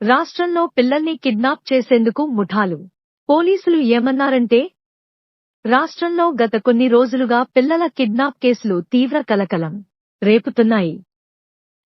రాష్ట్రంలో పిల్లల్ని కిడ్నాప్ చేసేందుకు ముఠాలు. పోలీసులు ఏమన్నారంటే రాష్ట్రంలో గత కొన్ని రోజులుగా పిల్లల కిడ్నాప్ కేసులు తీవ్ర కలకలం రేపుతున్నాయి.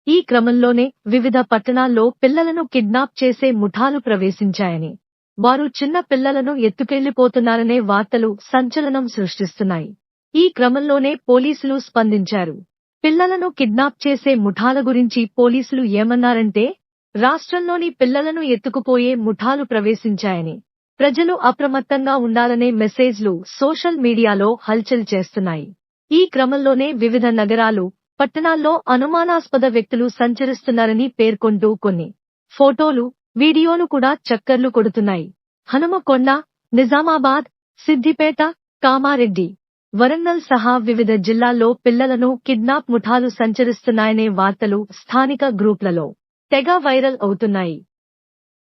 ఈ క్రమంలోనే వివిధ పట్టణాల్లో పిల్లలను కిడ్నాప్ చేసే ముఠాలు ప్రవేశించాయని వారు చిన్న పిల్లలను ఎత్తుకెళ్ళిపోతున్నారనే వార్తలు సంచలనం సృష్టిస్తున్నాయి. ఈ క్రమంలోనే పోలీసులు స్పందించారు. పిల్లలను కిడ్నాప్ చేసే ముఠాల గురించి పోలీసులు ఏమన్నారంటే రాష్ట్రంలోని పిల్లలను ఎత్తుకుపోయే ముఠాలు ప్రవేశించాయని ప్రజలు అప్రమత్తంగా ఉండాలనే మెసేజ్లు సోషల్ మీడియాలో హల్చల్ చేస్తున్నాయి. ఈ క్రమంలోనే వివిధ నగరాలు పట్టణాల్లో అనుమానాస్పద వ్యక్తులు సంచరిస్తున్నారని పేర్కొంటూ కొన్ని ఫోటోలు వీడియోలు కూడా చక్కర్లు కొడుతున్నాయి. హనుమకొండ నిజామాబాద్ సిద్దిపేట కామారెడ్డి వరంగల్ సహా వివిధ జిల్లాల్లో పిల్లలను కిడ్నాప్ ముఠాలు సంచరిస్తున్నాయనే వార్తలు స్థానిక గ్రూప్లలో. తెగ వైరల్ అవుతున్నాయి.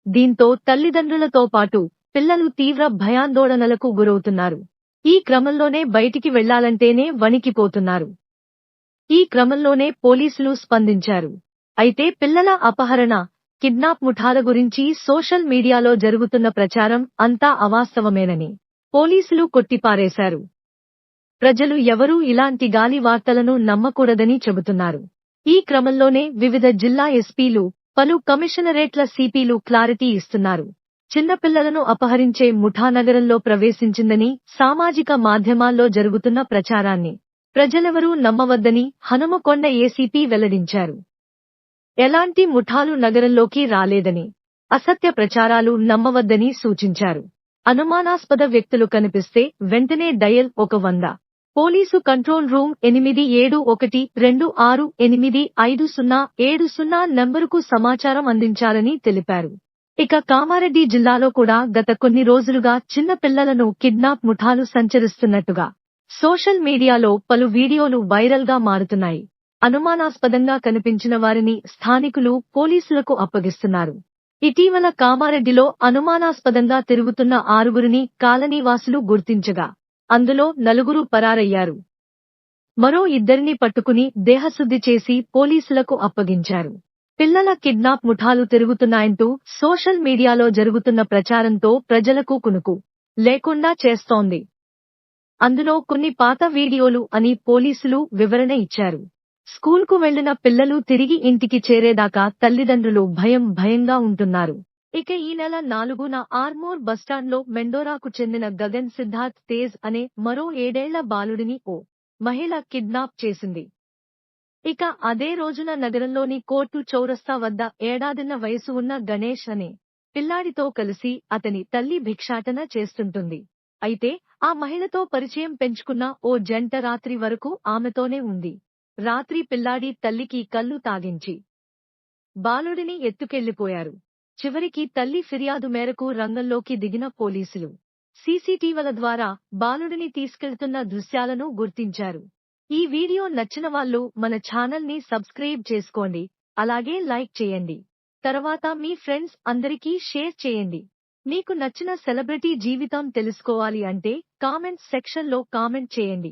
దీంతో తల్లిదండ్రులతో పాటు పిల్లలు తీవ్ర భయాందోళనలకు గురవుతున్నారు. ఈ క్రమంలోనే బయటికి వెళ్ళాలంటేనే వణికిపోతున్నారు. ఈ క్రమంలోనే పోలీసులు స్పందించారు. అయితే పిల్లల అపహరణ కిడ్నాప్ ముఠాల గురించి సోషల్ మీడియాలో జరుగుతున్న ప్రచారం అంతా అవాస్తవమేనని పోలీసులు కొట్టిపారేశారు. ప్రజలు ఎవరూ ఇలాంటి గాలి వార్తలను నమ్మకూడదని చెబుతున్నారు. ఈ క్రమంలోనే వివిధ జిల్లా ఎస్పీలు పలు కమిషనరేట్ల సిపిలు క్లారిటీ ఇస్తున్నారు. చిన్నపిల్లలను అపహరించే ముఠా నగరంలో ప్రవేశించిందని సామాజిక మాధ్యమాల్లో జరుగుతున్న ప్రచారాన్ని ప్రజలెవరూ నమ్మవద్దని హనుమకొండ ఏసీపీ వెల్లడించారు. ఎలాంటి ముఠాలు నగరంలోకి రాలేదని అసత్య ప్రచారాలు నమ్మవద్దని సూచించారు. అనుమానాస్పద వ్యక్తులు కనిపిస్తే వెంటనే డయల్ ఒక వంద పోలీసు కంట్రోల్ రూమ్ ఎనిమిది ఏడు ఒకటి రెండు ఆరు ఎనిమిది ఐదు సున్నా ఏడు సున్నా నంబరుకు సమాచారం అందించాలని తెలిపారు. ఇక కామారెడ్డి జిల్లాలో కూడా గత కొన్ని రోజులుగా చిన్న పిల్లలను కిడ్నాప్ ముఠాలు సంచరిస్తున్నట్టుగా సోషల్ మీడియాలో పలు వీడియోలు వైరల్గా మారుతున్నాయి. అనుమానాస్పదంగా కనిపించిన వారిని స్థానికులు పోలీసులకు అప్పగిస్తున్నారు. ఇటీవల కామారెడ్డిలో అనుమానాస్పదంగా తిరుగుతున్న ఆరుగురిని కాలనీవాసులు గుర్తించగా అందులో నలుగురు పరారయ్యారు. మరో ఇద్దరిని పట్టుకుని దేహశుద్ధి చేసి పోలీసులకు అప్పగించారు. పిల్లల కిడ్నాప్ ముఠాలు తిరుగుతున్నాయంటూ సోషల్ మీడియాలో జరుగుతున్న ప్రచారంతో ప్రజలకు కునుకు లేకుండా చేస్తోంది. అందులో కొన్ని పాత వీడియోలు అని పోలీసులు వివరణ ఇచ్చారు. స్కూల్కు వెళ్ళిన పిల్లలు తిరిగి ఇంటికి చేరేదాకా తల్లిదండ్రులు భయం భయంగా ఉంటున్నారు. ఇక ఈ నెల నాలుగున ఆర్మూర్ బస్టాండ్లో మెండోరాకు చెందిన గగన్ సిద్ధార్థ్ తేజ్ అనే మరో ఏడేళ్ళ బాలుడిని ఓ మహిళ కిడ్నాప్ చేసింది. ఇక అదే రోజున నగరంలోని కోర్టు చౌరస్తా వద్ద ఏడాదిన్న వయసు ఉన్న గణేష్ అనే పిల్లాడితో కలిసి అతని తల్లి భిక్షాటన చేస్తుంటుంది. అయితే ఆ మహిళతో పరిచయం పెంచుకున్న ఓ జంట రాత్రి వరకు ఆమెతోనే ఉంది. రాత్రి పిల్లాడి తల్లికి కళ్ళు తాగించి బాలుడిని ఎత్తుకెళ్ళిపోయారు చివరికి తల్లి ఫిర్యాదు మేరకు రంగంలోకి దిగిన పోలీసులు. సీసీటీవల ద్వారా బాలుడిని తీసుకెళ్తున్న దృశ్యాలను గుర్తించారు. ఈ వీడియో నచ్చిన వాళ్ళు మన ఛానల్ని సబ్స్క్రైబ్ చేసుకోండి అలాగే లైక్ చేయండి. తర్వాత మీ ఫ్రెండ్స్ అందరికీ షేర్ చేయండి. మీకు నచ్చిన సెలబ్రిటీ జీవితం తెలుసుకోవాలి అంటే కామెంట్ సెక్షన్లో కామెంట్ చేయండి.